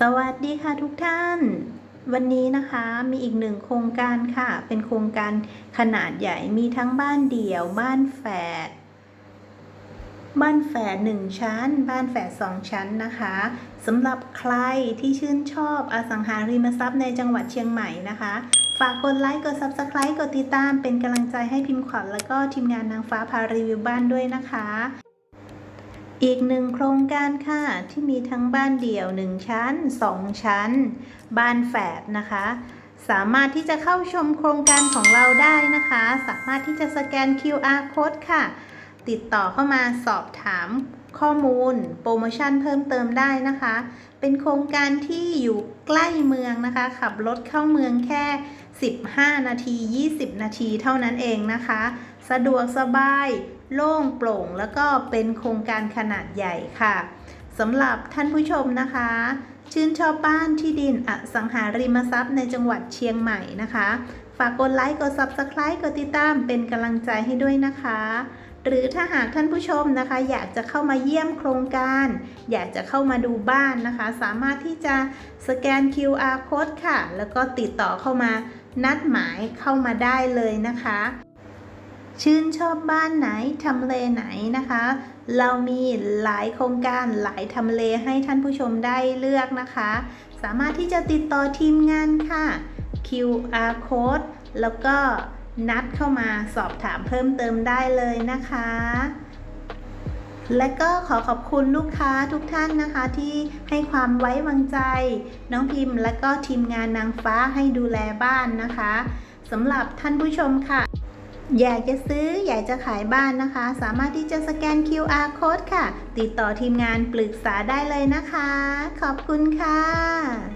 สวัสดีค่ะทุกท่าน วันนี้นะคะมีอีกหนึ่งโครงการค่ะ เป็นโครงการขนาดใหญ่มีทั้งบ้านเดี่ยว บ้านแฝดบ้านแฝดหนึ่งชั้น บ้านแฝดสองชั้นนะคะสำหรับใครที่ชื่นชอบอสังหาริมทรัพย์ในจังหวัดเชียงใหม่นะคะ ฝากกดไลค์กด Subscribe กดติดตามเป็นกำลังใจให้พิมพ์ขวัญแล้วก็ทีมงานนางฟ้าพารีวิวบ้านด้วยนะคะ อีกหนึ่งโครงการค่ะที่มีทั้งบ้านเดี่ยว 1 ชั้น 2 ชั้น บ้านแฝดนะคะ สามารถที่จะเข้าชมโครงการของเราได้นะคะ สามารถที่จะสแกน QR code ค่ะ ติดต่อเข้ามาสอบถามข้อมูล โปรโมชั่นเพิ่มเติมได้นะคะ เป็นโครงการที่อยู่ใกล้เมืองนะคะ ขับรถเข้าเมืองแค่ 15 นาที 20 นาทีเท่านั้นเองนะคะ สะดวกสบาย โล่งโปร่ง แล้วก็เป็นโครงการขนาดใหญ่ค่ะสำหรับท่านผู้ชมนะคะ ชื่นชอบบ้านที่ดินอสังหาริมทรัพย์ในจังหวัดเชียงใหม่นะคะ ฝากกดไลค์กด Subscribe กดติดตามเป็นกำลังใจให้ด้วยนะคะ หรือถ้าหากท่านผู้ชมนะคะ อยากจะเข้ามาเยี่ยมโครงการ อยากจะเข้ามาดูบ้านนะคะ สามารถที่จะสแกน QR code ค่ะ แล้วก็ติดต่อเข้ามานัดหมายเข้ามาได้เลยนะคะ ชื่นชอบบ้านไหนทำเลไหนนะคะ เรามีหลายโครงการหลายทำเลให้ท่านผู้ชมได้เลือกนะคะ สามารถที่จะติดต่อทีมงานค่ะ QR code แล้วก็นัดเข้ามาสอบถามเพิ่มเติมได้เลยนะคะ และก็ขอขอบคุณลูกค้าทุกท่านนะคะ ที่ให้ความไว้วางใจ น้องพิมพ์ และก็ทีมงานนางฟ้าให้ดูแลบ้านนะคะสำหรับท่านผู้ชมค่ะ อยากจะซื้ออยากจะขายบ้านนะคะ สามารถที่จะสแกน QR code ค่ะ ติดต่อทีมงานปรึกษาได้เลยนะคะ ขอบคุณค่ะ